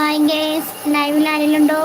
Hi guys ലൈവിൽ ആരെങ്കിലുണ്ടോ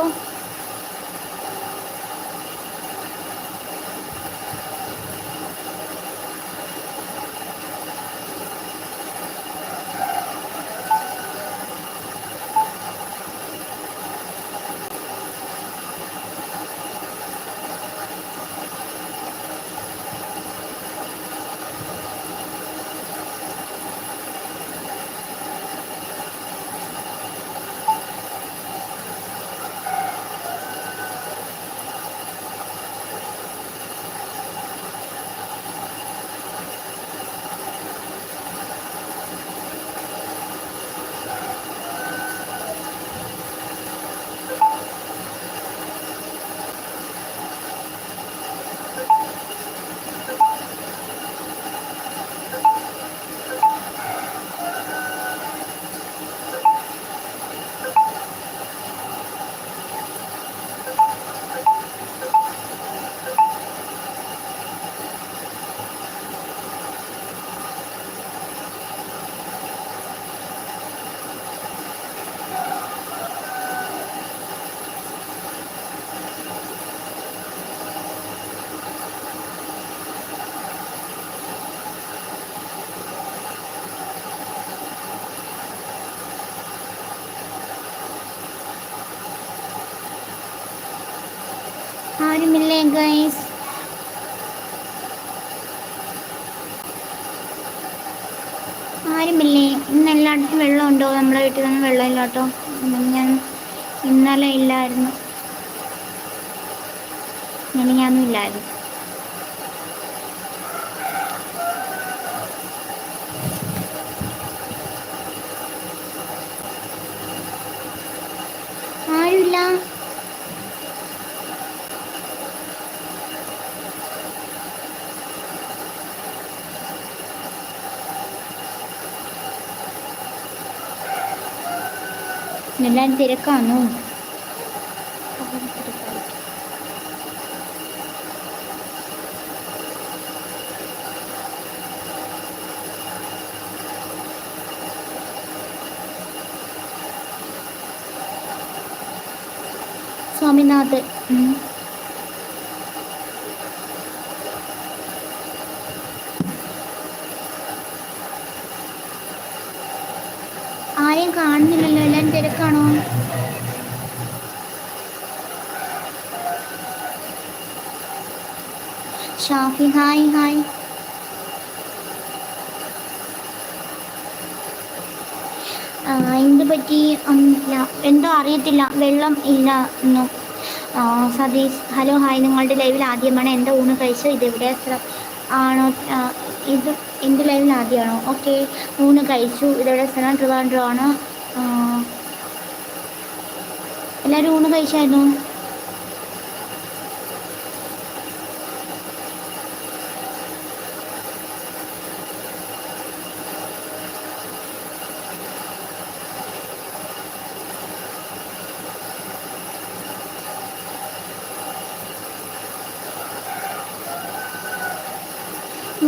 ആരുമില്ലേ guys ആരുമില്ലേ? ഇന്ന് എല്ലായിടത്തും വെള്ളമുണ്ടോ? നമ്മുടെ വീട്ടിൽ തന്നെ വെള്ളമില്ല കേട്ടോ. ഞാൻ ഇന്നലെ ഇല്ലായിരുന്നു. ഞാനും ഇല്ലായിരുന്നു ആരുമില്ല എല്ലാവരും തിരക്കാണോ? സ്വാമിനാഥ് ഉം. ആരെയും കാണുന്നില്ലല്ലോ എല്ലാവരും തിരക്കാണോ ഷാഫി ഹായ് ഹായ് എന്ത് പറ്റി? ഇല്ല എന്തോ അറിയത്തില്ല. വെള്ളം ഇല്ല ഒന്നും സതീഷ് ഹലോ ഹായ്. നിങ്ങളുടെ ലൈവിൽ ആദ്യമാണ്. എന്റെ ഊണ് കഴിച്ചോ ഇത് എവിടെ സ്ഥലം? ആണോ? ഇത് എന്റെ ലൈവിൽ ആദ്യമാണോ? ഓക്കെ. ഊണ് കഴിച്ചു. ഇതെവിടെ സ്ഥലം? ട്രിവാൻഡ്രോ ആണ് എല്ലാവരും ഊണ് കഴിച്ചായിരുന്നു?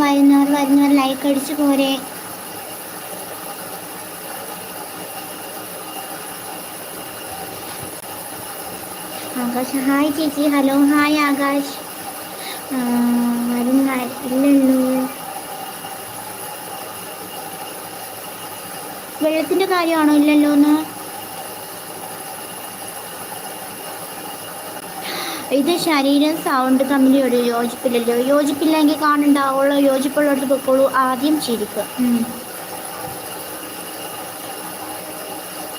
വരുന്നവർ വരുന്നവർ ലൈക്ക് അടിച്ചു പോരെ. ആകാശ് ഹായ് ചേച്ചി. Hello hi Akash. ആരും ഇല്ലല്ലോ. വെള്ളത്തിന്റെ കാര്യമാണോ ഇല്ലല്ലോ എന്ന് ഇത് ശരീരം സൗണ്ട് തമ്മിൽ ഒരു യോജിപ്പില്ലല്ലോ. യോജിപ്പില്ലെങ്കിൽ കാണണ്ടാവുള്ളൂ യോജിപ്പുള്ളടത്ത് പൊക്കോളൂ ആദ്യം ചിരിക്കുക.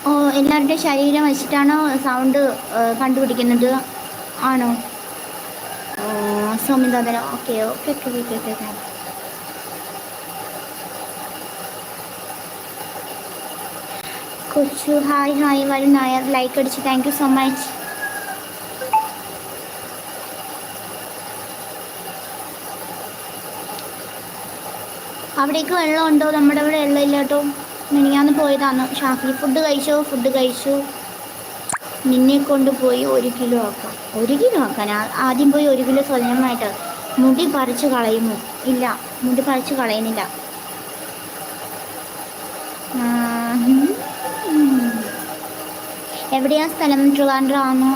ഓ എല്ലാവരുടെയും ശരീരം വെച്ചിട്ടാണോ സൗണ്ട് കണ്ടുപിടിക്കുന്നത്? ആണോ? ഓ സൗമ്യദാദന okay okay okay okay okay okay. കൊച്ചു ഹായ് ഹായ് വരും നായർ. ലൈക്ക് അടിച്ച്. താങ്ക് യു സോ മച്ച് അവിടേക്ക് വെള്ളം ഉണ്ടോ നമ്മുടെ ഇവിടെ വെള്ളം ഇല്ല കേട്ടോ മിനിങ്ങാന്ന് പോയതാണ്. ഷാഫി ഫുഡ് കഴിച്ചോ? ഫുഡ് കഴിച്ചു. നിന്നെ കൊണ്ടുപോയി ഒരു കിലോ ആക്കാം. ഒരു കിലോ ആക്കാൻ? ആദ്യം പോയി ഒരു കിലോ സ്വന്തമായിട്ട് മുടി പറിച്ച് കളയുമോ? ഇല്ല. മുടി പറിച്ച് കളയുന്നില്ല. എവിടെയാ സ്ഥലം? ട്രിവാൻഡ്രാണോ?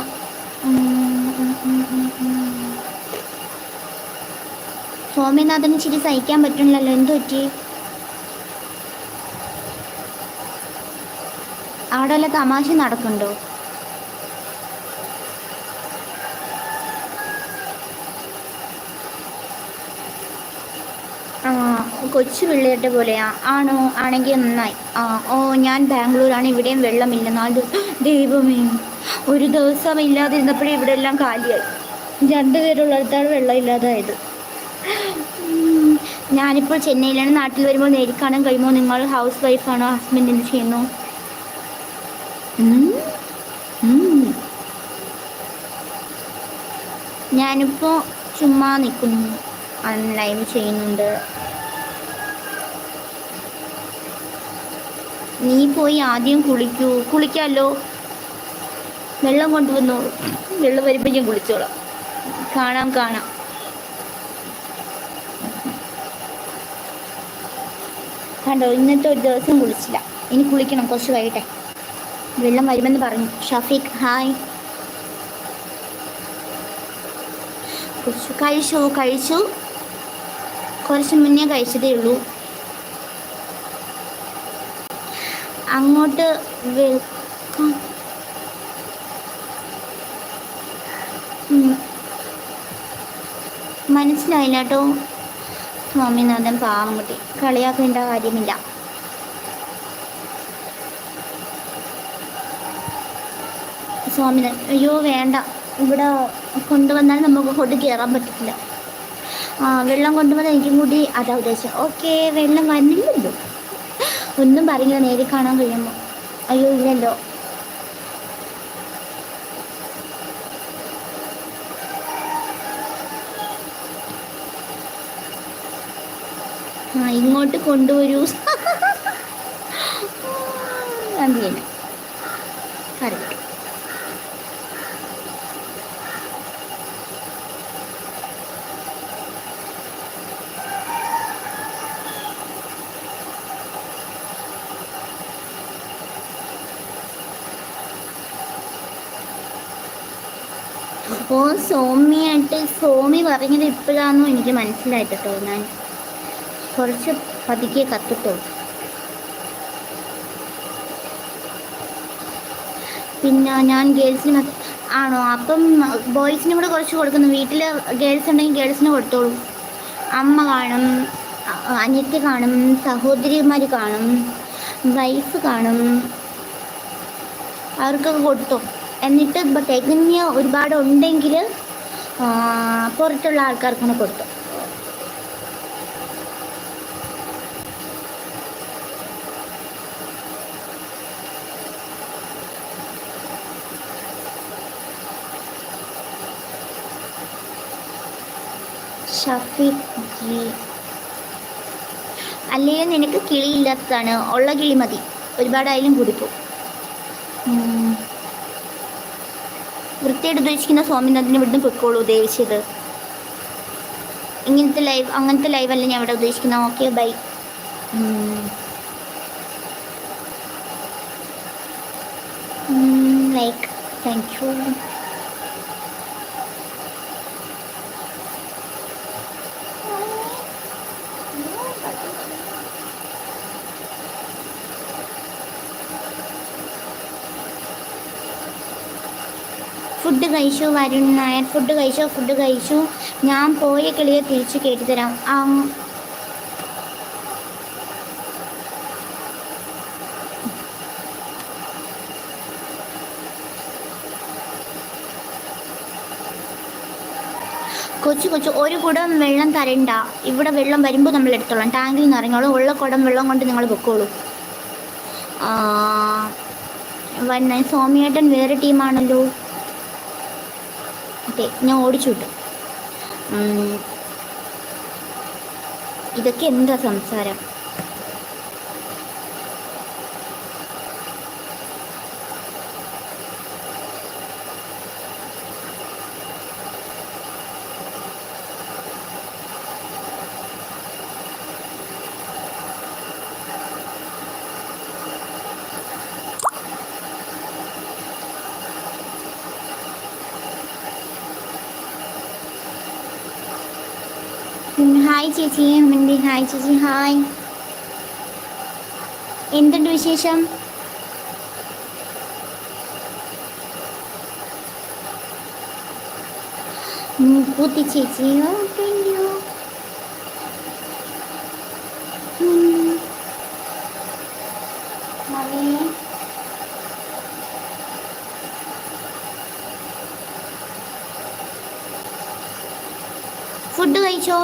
ഉം, ചിരി സഹിക്കാൻ പറ്റണില്ലല്ലോ. എന്തു പറ്റി? അവിടെ വല്ല തമാശ നടക്കുന്നുണ്ടോ? ആ കൊച്ചു പിള്ളേരുടെ പോലെയാ ആണോ? ആണെങ്കിൽ നന്നായി. ആ ഓ ഞാൻ ബാംഗ്ലൂരാണ്. ഇവിടെയും വെള്ളമില്ല. നാല് ദൈവമേ. ഒരു ദിവസം ഇല്ലാതിരുന്നപ്പോഴേ ഇവിടെ എല്ലാം കാലിയായി. രണ്ടുപേരുള്ളിടത്താണ് വെള്ളം ഇല്ലാതായത് ഞാനിപ്പോൾ ചെന്നൈയിലാണ്. നാട്ടിൽ വരുമ്പോൾ നേരിൽ കാണാൻ കഴിയുമോ? നിങ്ങൾ ഹൗസ് വൈഫാണോ ഹസ്ബൻഡ് എന്ത് ചെയ്യുന്നു. ഞാനിപ്പോൾ ചുമ്മാ നിൽക്കുന്നു ലൈവ് ചെയ്യുന്നുണ്ട്. നീ പോയി ആദ്യം കുളിക്കൂ. കുളിക്കാമല്ലോ വെള്ളം കൊണ്ടുവന്നു. വെള്ളം വരുമ്പോൾ ഞാൻ കുളിച്ചോളാം. കാണാം കാണാം. കണ്ടോ ഇന്നത്തെ ഒരു ദിവസം കുളിച്ചില്ല. ഇനി കുളിക്കണം കുറച്ച് വൈകിട്ടെ വെള്ളം വരുമെന്ന് പറഞ്ഞു. ഷഫീഖ് ഹായ്. കുറച്ചു കഴിച്ചു? കഴിച്ചു. കുറച്ച് മുന്നേ കഴിച്ചതേ ഉള്ളൂ. അങ്ങോട്ട് വെൽക്കം. മനസ്സിലായില്ല കേട്ടോ. സ്വാമിനാഥൻ പാവം കുട്ടി. കളിയാക്കേണ്ട കാര്യമില്ല. സ്വാമിനാഥൻ അയ്യോ വേണ്ട. ഇവിടെ കൊണ്ടുവന്നാൽ നമുക്ക് കൊണ്ട് കയറാൻ പറ്റത്തില്ല. ആ വെള്ളം കൊണ്ടുവന്ന എനിക്കും കൂടി അതാ ഉദ്ദേശം. ഓക്കെ വെള്ളം വന്നില്ലല്ലോ. ഒന്നും പറഞ്ഞില്ല നേരിൽ കാണാൻ കഴിയുമ്പോൾ അയ്യോ ഇല്ലല്ലോ. ഇങ്ങോട്ട് കൊണ്ടുവരൂ. ഓ സോമിയായിട്ട് സോമി പറഞ്ഞത് ഇപ്പോഴാണെന്നും എനിക്ക് മനസ്സിലായിട്ട് തോന്നാൻ കുറച്ച് പതുക്കെ കത്തിട്ടുള്ളൂ പിന്നെ ഞാൻ ഗേൾസിന് ആണോ? അപ്പം ബോയ്സിനും കൂടെ കുറച്ച് കൊടുക്കുന്നു. വീട്ടിൽ ഗേൾസ് ഉണ്ടെങ്കിൽ ഗേൾസിന് കൊടുത്തോളൂ. അമ്മ കാണും അനിയത്തി കാണും സഹോദരിമാർ കാണും വൈഫ് കാണും. അവർക്കൊക്കെ കൊടുത്തോ. എന്നിട്ട് തികഞ്ഞ ഒരുപാട് ഉണ്ടെങ്കിൽ പുറത്തുള്ള ആൾക്കാർക്കാണ് കൊടുത്തു ഷഫീഖ് ജി. അല്ലെങ്കിൽ നിനക്ക് കിളിയില്ലാത്തതാണ്. ഉള്ള കിളി മതി. ഒരുപാടായാലും കുടിപ്പോ. വൃത്തിയായിട്ട് ഉദ്ദേശിക്കുന്ന സ്വാമിനാഥിനെ ഇവിടുന്ന് പൊയ്ക്കോളൂ ഉദ്ദേശിച്ചത് ഇങ്ങനത്തെ ലൈവ് അങ്ങനത്തെ ലൈവ് അല്ല ഞാൻ ഇവിടെ ഉദ്ദേശിക്കുന്നത് okay bye like thank you food കഴിച്ചു വരുൺ നായർ ഫുഡ് കഴിച്ചോ ഫുഡ് കഴിച്ചു. ഞാൻ പോയ കിളിയെ തിരിച്ചു കേട്ടിത്തരാം. കൊച്ചു കൊച്ചു ഒരു കുടം വെള്ളം തരണ്ട. ഇവിടെ വെള്ളം വരുമ്പോൾ നമ്മൾ എടുത്തോളാം. ടാങ്കിൽ നിന്ന് ഇറങ്ങിയോളൂ ഉള്ള കുടം വെള്ളം കൊണ്ട് നിങ്ങൾ പൊക്കോളൂ. വൺ വന്ന സോമിയേട്ടൻ വേറെ ടീമാണല്ലോ അതെ ഞാൻ ഓടിച്ചു വിട്ടു. ഇതൊക്കെ എന്താ സംസാരം? ചേച്ചി മിണ്ടി ഹായ് ചേച്ചി ഹായ് എന്തുണ്ട് വിശേഷം കൂത്തി ചേച്ചി ഓ താങ്ക് യു മമ്മി ഫുഡ് കഴിച്ചോ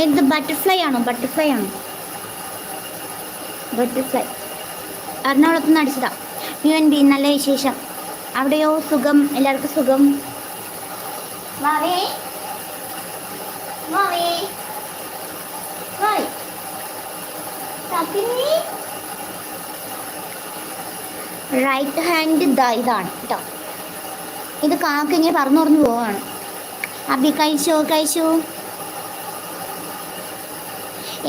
ഏത് ബട്ടർഫ്ലൈ ആണോ? ബട്ടർഫ്ലൈ ആണോ? ബട്ടർഫ്ലൈ എറണാകുളത്ത് നിന്ന് അടിച്ചതാ. യു എൻ ബി നല്ല വിശേഷം. അവിടെയോ? സുഖം? എല്ലാവർക്കും സുഖം? റൈറ്റ് ഹാൻഡ് ഇതാ ഇതാണ് കേട്ടോ ഇത് കാക്കിങ്ങനെ പറഞ്ഞു പറഞ്ഞു പോവാണ്. അബി കഴിച്ചോ? കഴിച്ചു?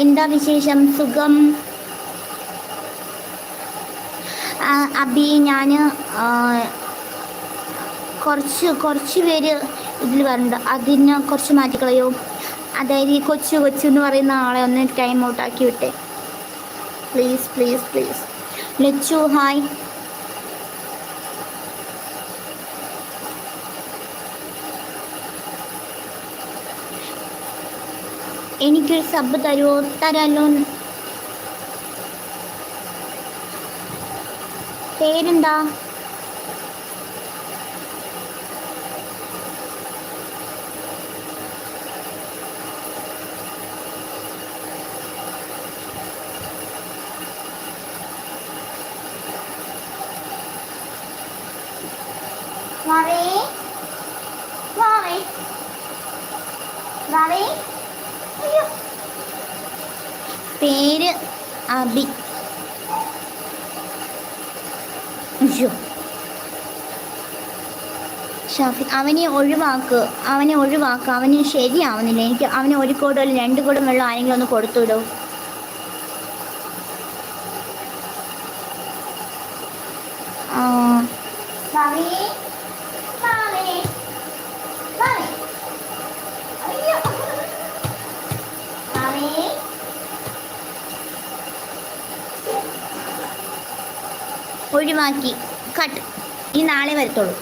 എന്താ വിശേഷം? സുഖം. അബി ഞാൻ കുറച്ച് കുറച്ച് പേര് ഇതിൽ വരുന്നുണ്ട് അതിന് കുറച്ച് മാറ്റിക്കളയോ. അതായത് ഈ കൊച്ചു കൊച്ചു എന്ന് പറയുന്ന ആളെ ഒന്ന് ടൈം ഔട്ട് ആക്കി വിട്ടെ. Please please please Lachu hi എനിക്കൊരു സബ് തരുമോ തരാലോ പേരെന്താ? വാവേ. വാവേ. അയ്യോ പേര് അബി. ഷാഫി അവനെ ഒഴിവാക്ക്. അവനെ ഒഴിവാക്കുക അവന് ശരിയാവുന്നില്ല. എനിക്ക് അവന് ഒരു കോടും രണ്ട് കോടും വെള്ളം ആരെങ്കിലും ഒന്ന് കൊടുത്തുവിടൂ? ഒഴിവാക്കി കട്ട് ഈ നാളെ വരത്തുള്ളൂ.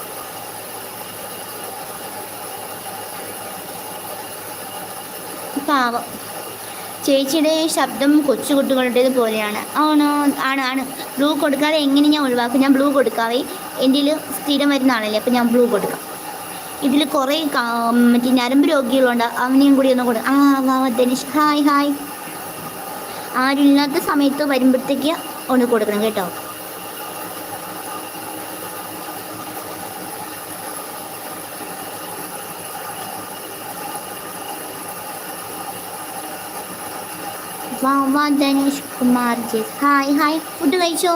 പാവം. ചേച്ചിയുടെ ശബ്ദം കൊച്ചുകുട്ടികളുടേത് പോലെയാണ്. ആണോ? ആണ് ആണ്. ബ്ലൂ കൊടുക്കാതെ എങ്ങനെ ഞാൻ ഒഴിവാക്കും? ഞാൻ ബ്ലൂ കൊടുക്കാവേ. എന്റെ സ്ഥിരം വരുന്ന ആളല്ലേ അപ്പം ഞാൻ ബ്ലൂ കൊടുക്കാം. ഇതിൽ കുറേ മറ്റേ ഞരമ്പ് രോഗികളുണ്ട്. അവനെയും കൂടി ഒന്ന് കൊടുക്കാം ആ വാ, ധനുഷ്. Hi hi. ആരില്ലാത്ത സമയത്ത് വരുമ്പോഴത്തേക്ക് ഒന്ന് കൊടുക്കണം കേട്ടോ. വാ വാ ധനുഷ് കുമാർ ജെസ് ഹായ് ഹായ്. ഫുഡ് കഴിച്ചോ?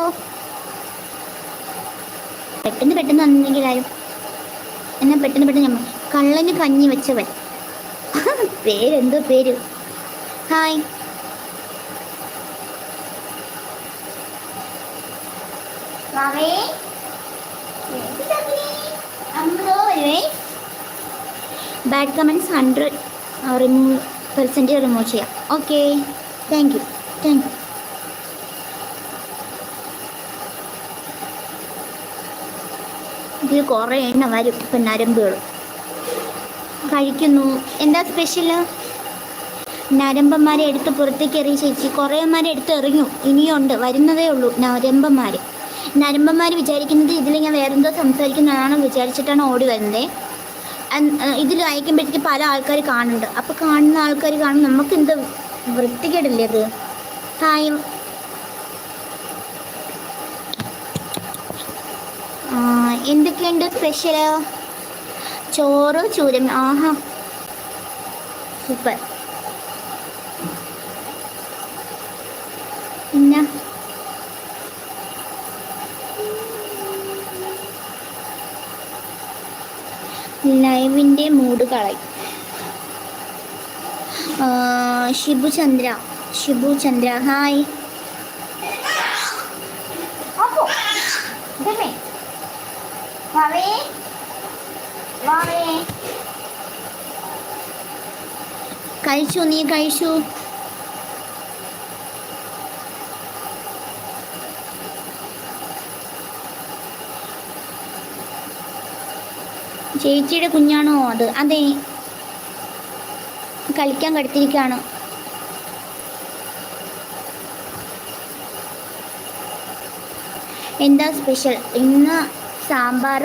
പെട്ടെന്ന് പെട്ടെന്ന് വന്നെങ്കിലായും എന്നാ പെട്ടെന്ന് പെട്ടെന്ന് ഞമ്മ കള്ളന് കഞ്ഞി വെച്ചവൻ. പേരെന്തോ പേര്. ഹായ്. വാവേ. വരുവേ? Bad comments hundred remove percentage remove ചെയ്യാം. Okay thank you thank you ഇതിൽ കുറേ എണ്ണ വരും ഇപ്പം നരമ്പുകൾ. കഴിക്കുന്നു. എന്താ സ്പെഷ്യൽ നരമ്പന്മാരെ എടുത്ത് പുറത്തേക്ക് എറിയ ചേച്ചി. കുറേമാരെ എടുത്ത് എറിഞ്ഞു. ഇനിയുണ്ട് വരുന്നതേ ഉള്ളൂ നരമ്പന്മാർ നരമ്പന്മാർ വിചാരിക്കുന്നത് ഇതിൽ ഞാൻ വേറെന്തോ സംസാരിക്കുന്നതാണെന്ന് വിചാരിച്ചിട്ടാണ് ഓടി വരുന്നത്. ഇതിൽ അയക്കുമ്പോഴത്തേക്ക് പല ആൾക്കാർ കാണുന്നുണ്ട്. അപ്പോൾ കാണുന്ന ആൾക്കാർ കാണും നമുക്ക് എന്ത് വൃത്തികേടല്ലേ അത് ആ, എന്തൊക്കെയുണ്ട് സ്പെഷ്യൽ? ചോറ് ചൂരം ആഹാ. സൂപ്പർ. പിന്നെ? ലൈവിന്റെ മൂഡ് കളയും. ഷിബു ചന്ദ്ര. ഷിബു ചന്ദ്ര ഹായ്. കഴിച്ചു നീ? കഴിച്ചു. ചേച്ചിയുടെ കുഞ്ഞാണോ അത്? അതെ. കളിക്കാൻ കടുത്തിരിക്കുകയാണ്. എന്താ സ്പെഷ്യൽ ഇന്ന് സാമ്പാർ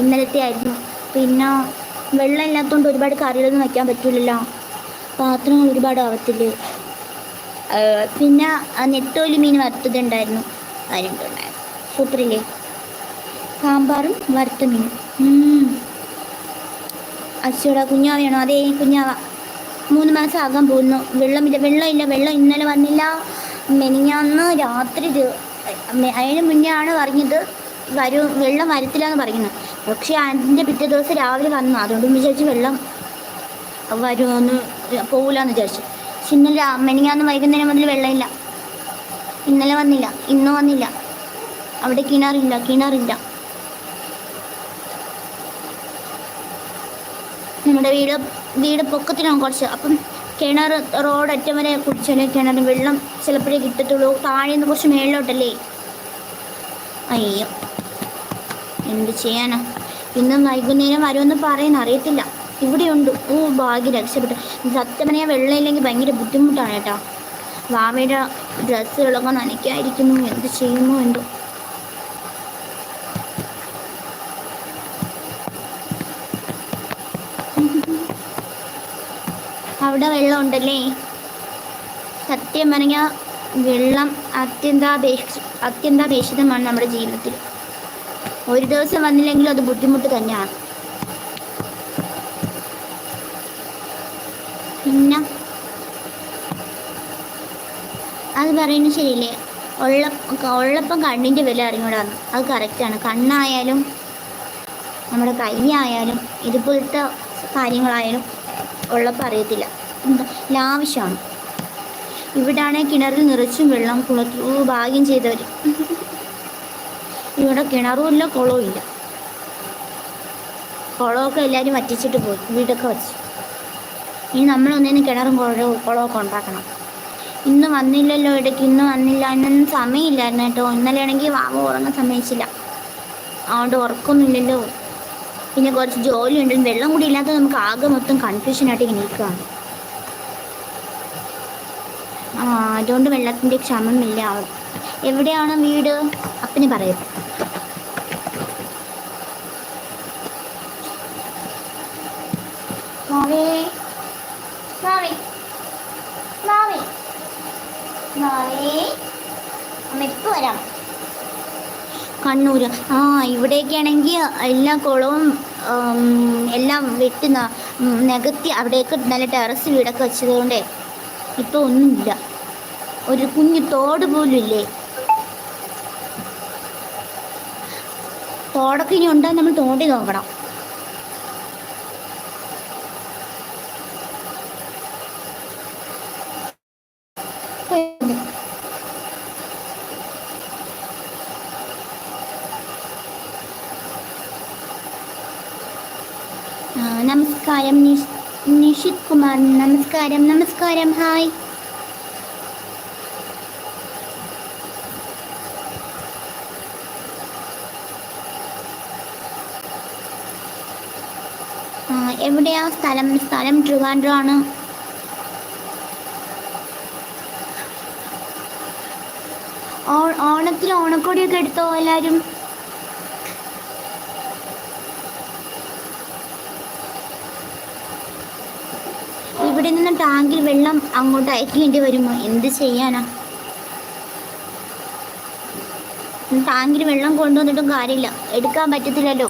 ഇന്നലത്തെ ആയിരുന്നു. പിന്നെ വെള്ളം ഇല്ലാത്തതുകൊണ്ട് ഒരുപാട് കറികളൊന്നും വയ്ക്കാൻ പറ്റില്ലല്ലോ പാത്രങ്ങൾ ഒരുപാട് ആവത്തില്ലേ. പിന്നെ നെത്തോലി മീൻ വറുത്തതുണ്ടായിരുന്നു. അതിനുണ്ടായിരുന്നു സൂപ്പറില്ലേ? സാമ്പാറും വറുത്ത മീനും. അച്ചോടാ കുഞ്ഞാവയാണോ? അതേ കുഞ്ഞാവ. മൂന്ന് മാസം ആകാൻ പോകുന്നു. വെള്ളമില്ല വെള്ളമില്ല വെള്ളം ഇന്നലെ വന്നില്ല. മെനിഞ്ഞാന്ന് രാത്രി അതിന് മുന്നേ ആണ് പറഞ്ഞത് വരും വെള്ളം വരത്തില്ല എന്ന് പറയുന്നത്. പക്ഷേ അതിന്റെ പിറ്റേ ദിവസം രാവിലെ വന്നു. അതുകൊണ്ട് വിചാരിച്ച് വെള്ളം വരുമെന്ന് പോകില്ലെന്ന് വിചാരിച്ചു. പക്ഷെ ഇന്നലെ മെനിഞ്ഞാന്ന് വൈകുന്നേരം മുതൽ വെള്ളമില്ല ഇന്നലെ വന്നില്ല ഇന്ന് വന്നില്ല. അവിടെ കിണറില്ല കിണറില്ല. നമ്മുടെ വീട് വീട് പൊക്കത്തിനാണ് കുറച്ച്. അപ്പം കിണർ റോഡ് അറ്റം വരെ കുടിച്ചാലേ കിണറിന് വെള്ളം ചിലപ്പോഴേ കിട്ടത്തുള്ളൂ. താഴെ നിന്ന് കുറച്ച് മേളിലോട്ടല്ലേ? അയ്യോ. എന്ത് ചെയ്യാനാ? ഇന്ന് വൈകുന്നേരം വരുമെന്ന് പറയുന്ന അറിയത്തില്ല. ഇവിടെയുണ്ട്. ഓ ഭാഗ്യം രക്ഷപ്പെട്ടു. സത്യം പറഞ്ഞാൽ വെള്ളം ഇല്ലെങ്കിൽ ഭയങ്കര ബുദ്ധിമുട്ടാണ് കേട്ടോ. വാവയുടെ ഡ്രസ്സുകളൊക്കെ നനയ്ക്കായിരിക്കുന്നു എന്ത് ചെയ്യുന്നു എന്തോ. അവിടെ വെള്ളം ഉണ്ടല്ലേ സത്യം പറഞ്ഞാൽ വെള്ളം അത്യന്താപേക്ഷ അത്യന്താപേക്ഷിതമാണ് നമ്മുടെ ജീവിതത്തിൽ. ഒരു ദിവസം വന്നില്ലെങ്കിലും അത് ബുദ്ധിമുട്ട് തന്നെയാണ്. പിന്നെ? അത് പറയുന്നത് ശരിയല്ലേ? ഉള്ള ഉള്ളപ്പം കണ്ണിന്റെ വില അറിഞ്ഞൂടാന്ന് അത് കറക്റ്റാണ് കണ്ണായാലും നമ്മുടെ കൈ ആയാലും ഇതുപോലത്തെ കാര്യങ്ങളായാലും ഉള്ളപ്പം അറിയത്തില്ല. എന്താ ലാവശ്യമാണ് ഇവിടാണെ കിണറിൽ നിറച്ചും വെള്ളം കുളത്തു ഓ, ഭാഗ്യം ചെയ്തവർ ഇവിടെ കിണറും ഇല്ല കുളവും ഇല്ല കുളമൊക്കെ എല്ലാവരും വറ്റിച്ചിട്ട് പോയി വീടൊക്കെ വച്ച് ഇനി നമ്മളൊന്നേന്ന് കിണറും കുളവും കുളമൊക്കെ ഉണ്ടാക്കണം. ഇന്ന് വന്നില്ലല്ലോ ഇടയ്ക്ക് ഇന്ന് വന്നില്ല ഇന്നൊന്നും സമയമില്ലായിരുന്നു കേട്ടോ. ഇന്നലെ ആണെങ്കിൽ വാവ ഉറങ്ങാൻ സമ്മതിച്ചില്ല. അതുകൊണ്ട് ഉറക്കൊന്നുമില്ലല്ലോ പിന്നെ കുറച്ച് ജോലിയുണ്ട് വെള്ളം കൂടി ഇല്ലാത്ത നമുക്ക് ആകെ മൊത്തം കൺഫ്യൂഷനായിട്ട് ഇങ്ങനെ നിൽക്കുകയാണ് അതുകൊണ്ട് വെള്ളത്തിന്റെ ക്ഷമമില്ല. എവിടെയാണ് വീട്? അപ്പന് പറയും. മാവേ. മാവേ. മാവേ. മാവേ. അമ്മ ഇപ്പം വരാം. കണ്ണൂർ ആ ഇവിടേക്കാണെങ്കിൽ എല്ലാ കുളവും എല്ലാം വെട്ടി ന- നികത്തി അവിടേക്ക് നല്ല ടെറസ് വീടൊക്കെ വെച്ചതുകൊണ്ടേ ഇപ്പോൾ ഒന്നുമില്ല. ഒരു കുഞ്ഞു തോട് പോലും ഇല്ലേ തോടൊക്കെ ഇനി ഉണ്ടാ നമ്മൾ തോണ്ടി നോക്കണം. നമസ്കാരം നിഷിത് കുമാർ. നമസ്കാരം നമസ്കാരം. ഹായ്. എവിടെയാ സ്ഥലം? സ്ഥലം ട്രിവാൻഡ്രം ആണ് ഓ- ഓണത്തിന് ഓണക്കോടിയൊക്കെ എടുത്തോ എല്ലാവരും ഇവിടെ നിന്ന് ടാങ്കിൽ വെള്ളം അങ്ങോട്ട് അയക്കേണ്ടി വരുമോ? എന്ത് ചെയ്യാനാ? ടാങ്കിൽ വെള്ളം കൊണ്ടുവന്നിട്ടും കാര്യമില്ല. എടുക്കാൻ പറ്റത്തില്ലല്ലോ.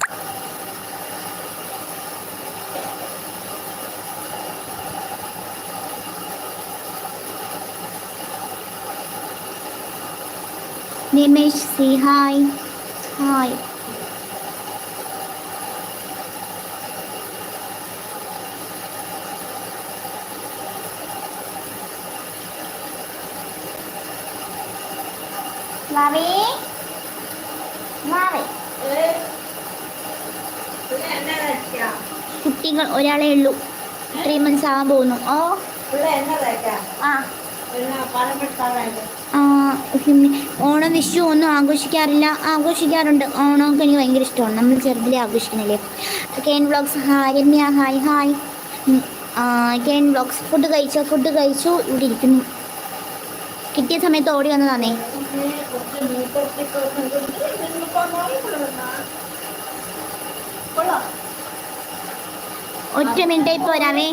നിമേഷ് സി ഹായ് ഹായ് മാവേ Mommy? കുട്ടികൾ ഒരാളെ ഉള്ളൂ. ത്രീ മന്ത്സ് ആവാൻ പോകുന്നു. ഓ? ആ. ഓണം വിഷു ഒന്നും ആഘോഷിക്കാറില്ല. ആഘോഷിക്കാറുണ്ട്. ഓണമൊക്കെ എനിക്ക് ഭയങ്കര ഇഷ്ടമാണ്. നമ്മൾ ചെറുതിലെ ആഘോഷിക്കണല്ലേ? Kane vlogs hi Ramya hi hi. Kane vlogs food കഴിച്ചോ? ഫുഡ് കഴിച്ചു. ഇവിടെ ഇരിക്കുന്നു. കിട്ടിയ സമയത്ത് ഓടി വന്നതാണേ ഒറ്റ മിനിറ്റ് വരാമേ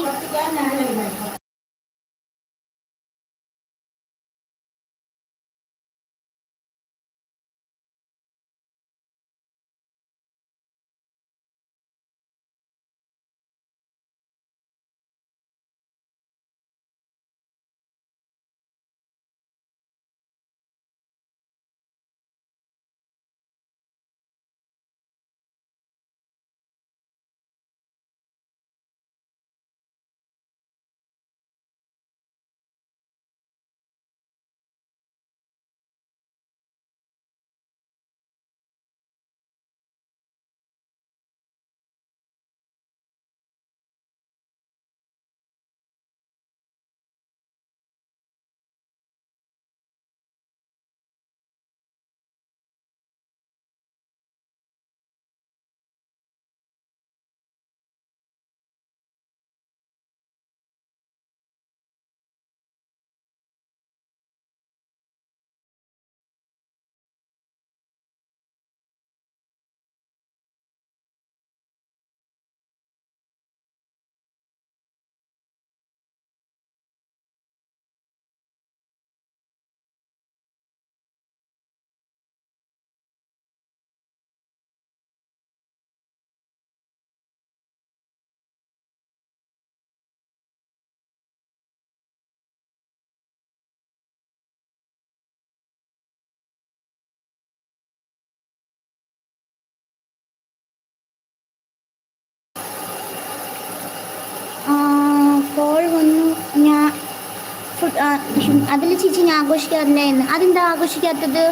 അതിൽ ചേച്ചി ഞാൻ ആഘോഷിക്കാറില്ല എന്ന് അതെന്താ ആഘോഷിക്കാത്തത്?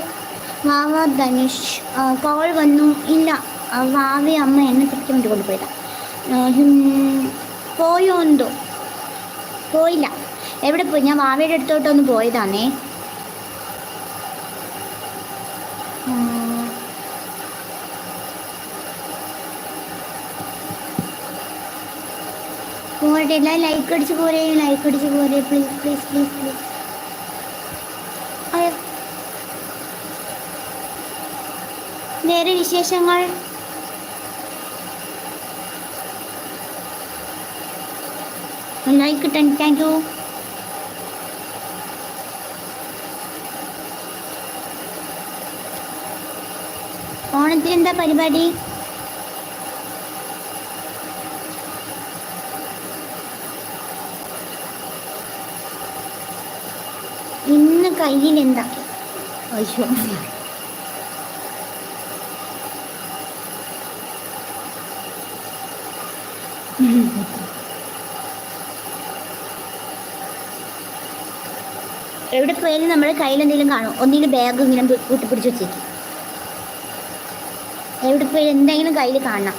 വാവ ധനുഷ് കോൾ വന്നു. ഇല്ല വാവ അമ്മ എന്നെ തിരിച്ചു വേണ്ടി കൊണ്ടുപോയതാ. ആ, പോയോ എന്തോ? പോയില്ല. എവിടെ പോയി? ഞാൻ വാവയുടെ അടുത്തോട്ടൊന്ന് പോയതാണേ ആ, പോരട്ടെ എല്ലാം ലൈക്ക് അടിച്ച് പോരെ ലൈക്ക് അടിച്ച് പോരെ പ്ലീസ് പ്ലീസ് പ്ലീസ് പ്ലീസ് വേറെ വിശേഷങ്ങൾ? ലൈക്ക് കിട്ടാൻ താങ്ക് യു ഓണത്തിന് എന്താ പരിപാടി? ഇന്ന് കയ്യിൽ എന്താ അയ്യോ. എവിടെ പോയാലും നമ്മുടെ കയ്യിൽ എന്തെങ്കിലും കാണും. ഒന്നിലും ബാഗ് ഇങ്ങനെ കൂട്ടിപ്പിടിച്ച് വെച്ചേക്കും. എവിടെ പോയാലും എന്തെങ്കിലും കയ്യിൽ കാണണം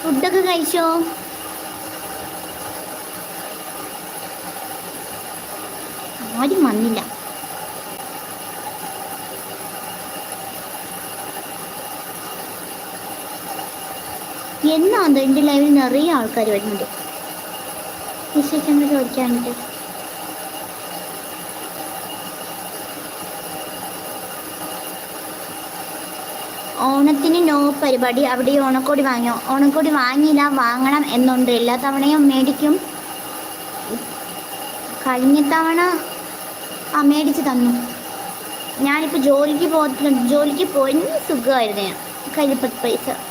ഫുഡൊക്കെ കഴിച്ചോ ആരും വന്നില്ല എന്നാന്തോ എന്റെ ലൈവിൽ നിറയെ ആൾക്കാർ വരുന്നുണ്ട്. വിശേഷങ്ങൾ ചോദിക്കാനുണ്ട്. ഓണത്തിന് നോ പരിപാടി. അവിടെ ഓണക്കോടി വാങ്ങിയോ? ഓണക്കോടി വാങ്ങിയില്ല. വാങ്ങണം എന്നുണ്ട്. എല്ലാ തവണയും മേടിക്കും. കഴിഞ്ഞ തവണ ആ മേടിച്ച് തന്നു. ഞാനിപ്പോൾ ജോലിക്ക് പോകത്തില്ല. ജോലിക്ക് പോയി. സുഖമായിരുന്നു ഞാൻ. പൈസ.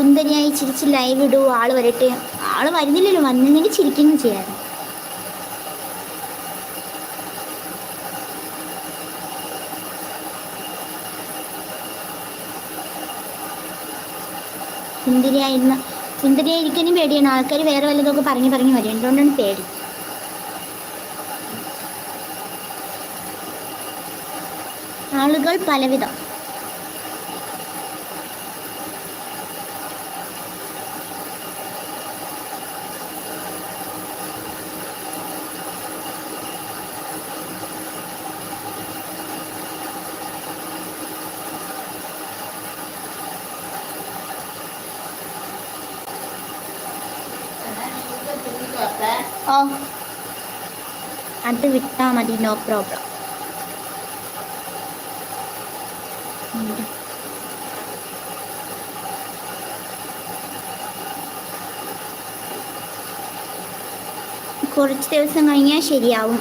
സുന്ദരിയായി ചിരിച്ച് ലൈവ് ഇടൂ ആൾ വരട്ടെ. ആൾ വരുന്നില്ലല്ലോ വന്നില്ലെങ്കിൽ ചിരിക്കുന്നു ചെയ്യാറ് സുന്ദരിയായിരുന്ന സുന്ദരിയായിരിക്കാനും പേടിയാണ്. ആൾക്കാർ വേറെ വല്ലതൊക്കെ പറഞ്ഞു പറഞ്ഞു വരും. എന്തുകൊണ്ടാണ് പേടി? ആളുകൾ പലവിധം ഓ അത് വിട്ടാൽ മതി നോ പ്രോബ്ലം കുറച്ച് ദിവസം കഴിഞ്ഞാൽ ശരിയാവും.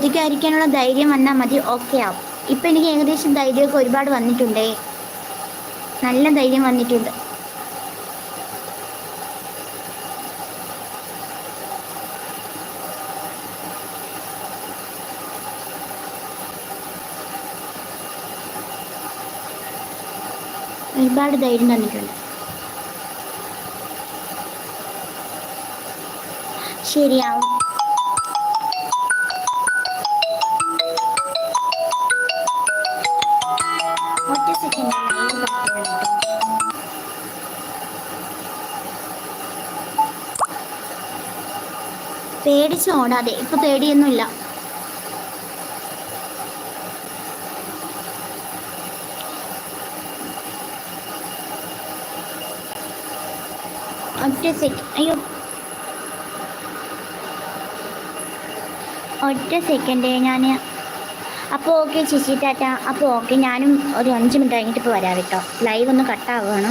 പ്രതികരിക്കാനുള്ള ധൈര്യം വന്നാൽ മതി ഓക്കെ ആവും. ഇപ്പം എനിക്ക് ഏകദേശം ധൈര്യമൊക്കെ ഒരുപാട് വന്നിട്ടുണ്ടേ. നല്ല ധൈര്യം വന്നിട്ടുണ്ട്. ഒരുപാട് ധൈര്യം തന്നിട്ടുണ്ട്. ശരിയാവും. പേടിച്ച് ഓടാതെ ഇപ്പൊ പേടിയൊന്നുമില്ല. ഒറ്റ സെക്കൻഡ് അയ്യോ. ഒറ്റ സെക്കൻഡ് ഞാൻ അപ്പോൾ ഓക്കെ ചേച്ചി ടാറ്റ. അപ്പോൾ ഓക്കെ ഞാനും ഒരു അഞ്ച് മിനിറ്റ് കഴിഞ്ഞിട്ട് ഇപ്പോൾ വരാം കേട്ടോ. ലൈവ് ഒന്ന് കട്ടാവുകയാണ്